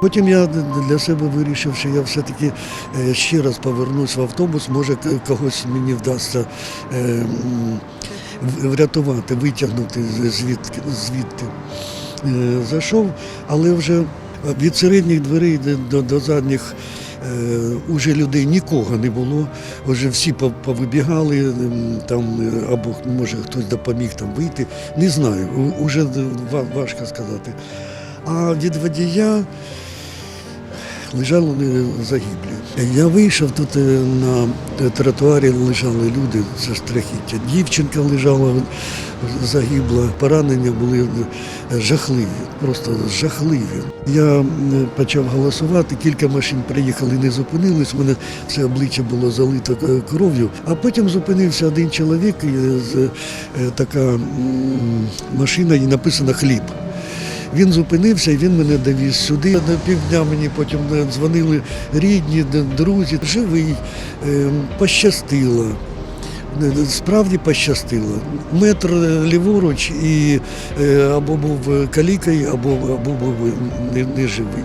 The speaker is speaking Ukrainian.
Потім я для себе вирішив, що я все-таки е, ще раз повернусь в автобус, може когось мені вдасться е, врятувати, витягнути звідки, звідти. Е, Зайшов, але вже від середніх дверей до, до, задніх уже людей нікого не було. Вже всі повибігали, там або може хтось допоміг там вийти. Не знаю, ва- важко сказати. А від водія лежали е, загиблі. Я вийшов тут е, на тротуарі лежали люди, це страхіття. Дівчинка лежала загибла, поранення були е, жахливі, просто жахливі. Я почав голосувати, кілька машин приїхали, не зупинились. У мене все обличчя було залито е, кров'ю. А потім зупинився один чоловік, е, така машина, і написано хліб. Він зупинився і він мене довіз сюди. На півдня мені потім е, дзвонили рідні, друзі. Живий, е, пощастило. Е, Справді пощастило. Метр ліворуч і або був калікою, або, або був не, не живий.